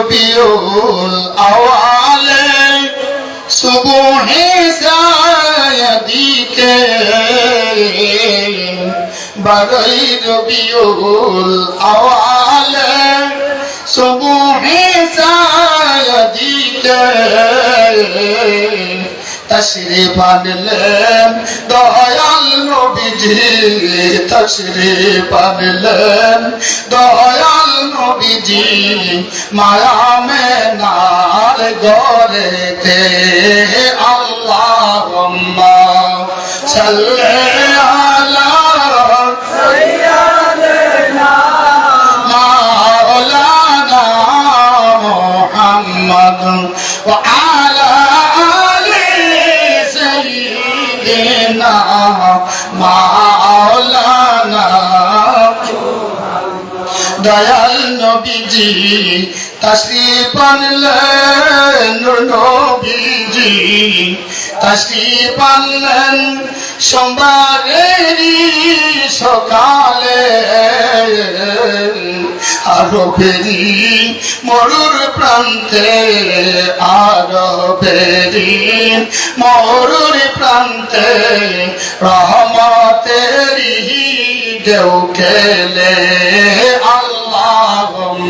রবিউল আওয়ালে সুবহে সায়াদিকে বড়ই রবিউল আওয়ালে সুবহে সায়দিকে তশরিফ আনলেন দয়াল নবীজি তশরিফ আনলেন দয়াল নবীজি মায়া মেনার গরেতে আল্লাহ সাল্লি তশরিফ আনলেন নবীজি তশরিফ আনলেন সোমবারেরই সকালে আরও ফেরি মরুর প্রান্তে আরও ফেরি মরুর প্রান্তে রহমতেরি ঢেউ খেলে আলা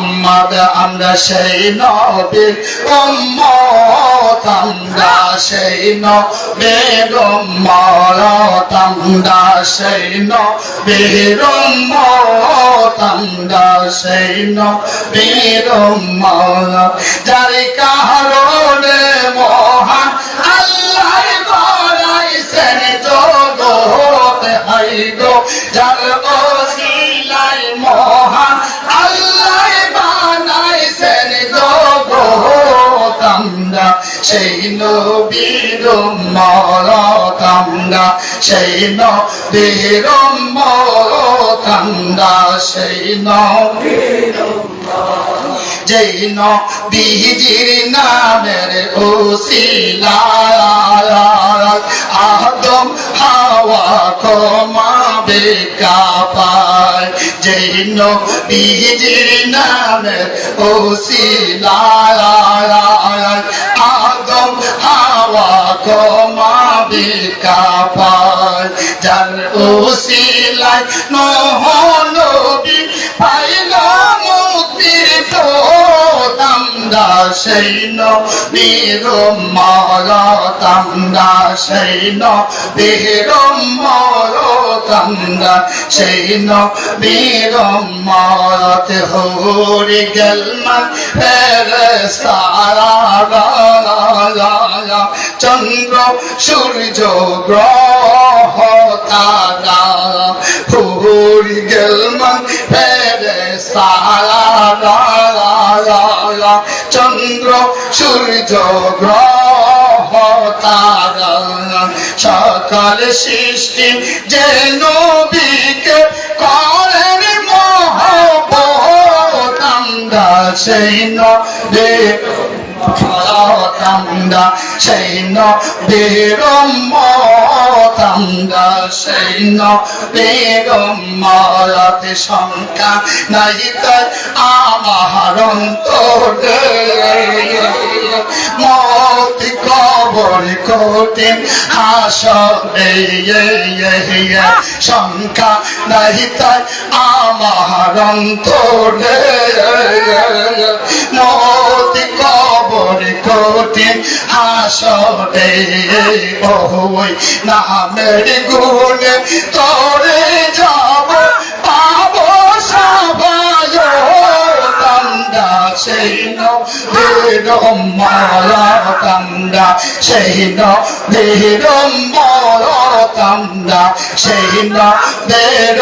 মোহাম্মদ, আমরা সেই নবীর উম্মত, আমরা সেই নবীর উম্মত, আমরা সেই নবীর উম্মত, আমরা সেই নবীর উম্মত। যার কারণে মহান আল্লাহ গড়াইছেন জগৎ হাইগো যার সেই নবীর মরত আমরা সেই নবীর মরত আমরা সেই নবীর যেই নবীজির নামের ওসিলা আদম হাওয়া কমাবে কাপায় যেই নবীজির নামের ওসিলা কমাবে কাপাল যার ওসিলায় নহ নবী তোমরা সেই নবীর মরতমরা সেই নবীর মরতমরা সেই নবীর মরত হরি গেলমান ফেরেস্তারা চন্দ্র, সূর্য, গ্রহ তারা হরি গেলমান ফেরেস্তারা চন্দ্র সূর্য গ্রহ তারা। সকাল সৃষ্টি যে নবীকে করেন মহব্বত আমরা সেই নবী আমরা সেই নবীর উম্মত আমরা সেই নবীর উম্মত সংখ্যা নাই তাই আমার অন্তরে। মত কবর কঠিন হাসরে সংখ্যা নাই তাই আমার অন্তরে। হাসরে ওই নামের গুণে তোরে যাব, পাবো সবাই কান্দা, সেই মায়া কান্দা, সেই মায়া কান্দা, সেই নদীর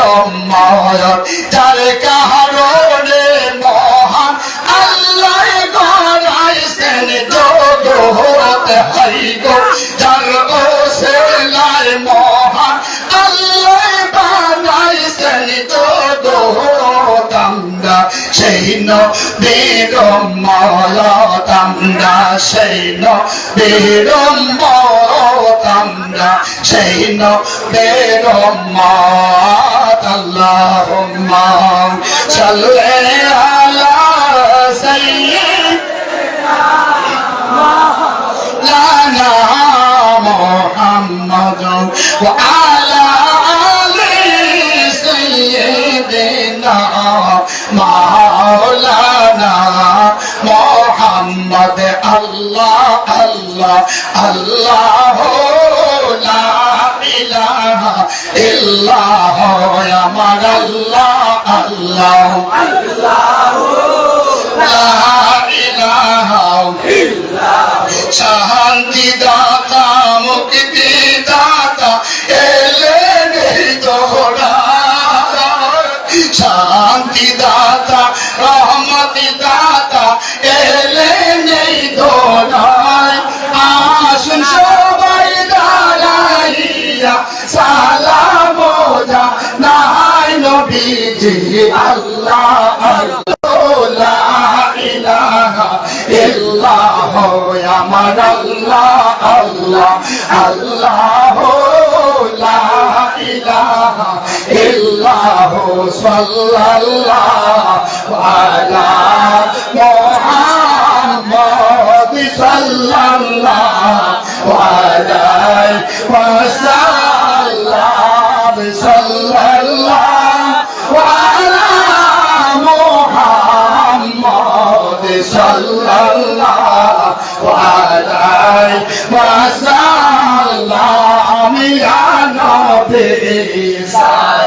মায়া যার গো যার ও সেলাই মহান। আল্লাহ বানাইছেন জগৎ আমরা সেই নবীর মালা আমরা সেই নবীর আমরা সেই নবীর আল্লাহুম্মা সাল্লি আলা وسلم وعلى آل سيدنا مولانا محمد الله الله الله لا إله إلا هو يا مر الله الله الله لا إله إلا هو شهادة দাতা এলেন তোরায় আসুন সবাই দাঁড়াইয়া সালাম নাই আল্লাহ আল্লাহ আল্লাহ ইলাহা ইল্লাহ সাল্লাল্লাহু আলা মুহাম্মদ সাল্লাল্লাহু আলাইহি ওয়াসাল্লাম সাল্লাল্লাহু আলা মুহাম্মদ সাল্লাল্লাহু আলাইহি ওয়াসাল্লাম ইয়া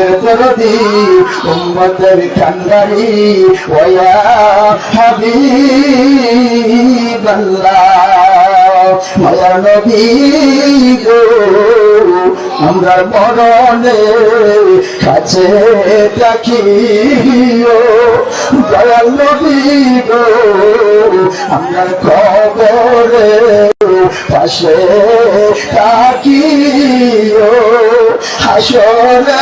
উম্মতের দরদি উম্মতের কান্দারি ওয়া হাবিবাল্লাহ। মায়া নবী গো, আমরা মরণে কাছে দেখিও দয়াল নবী গো, আমরা কবরে পাশে থাকিও। হাসরে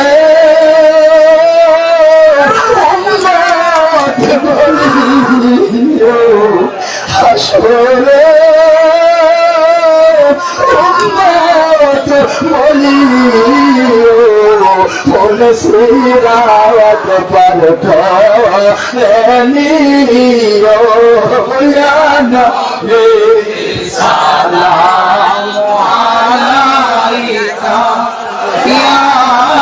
বলিও হাসরে উম্মত বলিও বলে সিরাত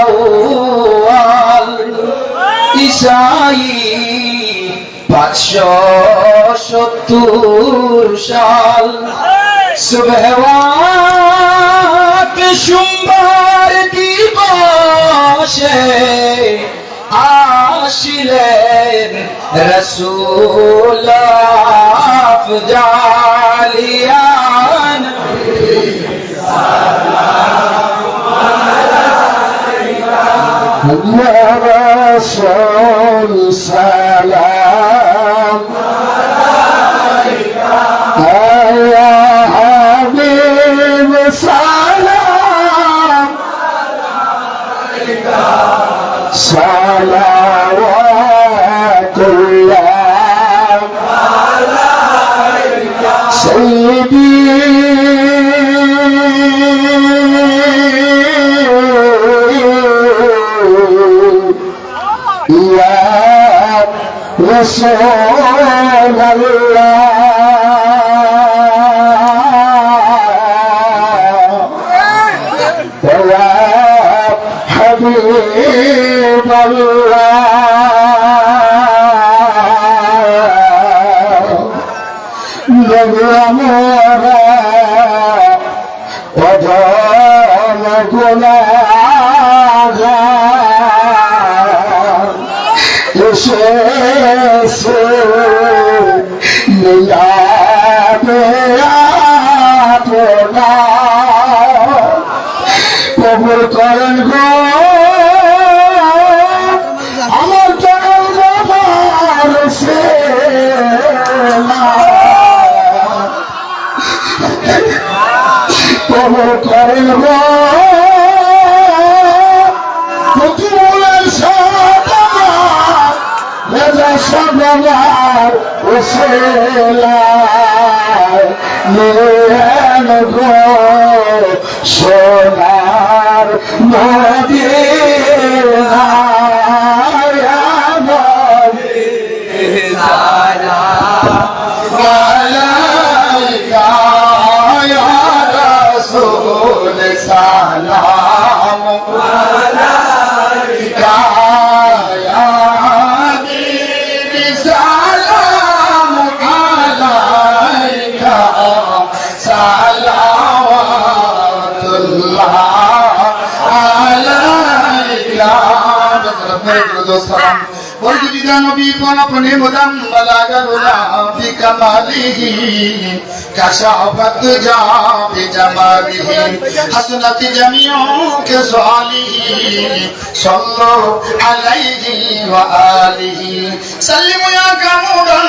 আউয়াল ঈশাই পাঁচশো সত্তর সাল। সুবহওয়াত সোমবার দিবসে আসিলেন রসুল আফজালিয়ান Allah Rasul Sallallahu ইয়া হাবিব আল্লাহ অধ গুণা এসেছে আপনার কবুল করেন গো আমার বাবার সে কবুল করেন গো ওসেলায় নিয়েন গো সোনার মদিনায় درود و سلام برد دیدن و بیکن اپنے مدن بلاغ غلام فی کمالی کشافت جا فی جمالی حسنت جمیعوں کے سوالی صلو علیہ و آلہ سلم یا کمورا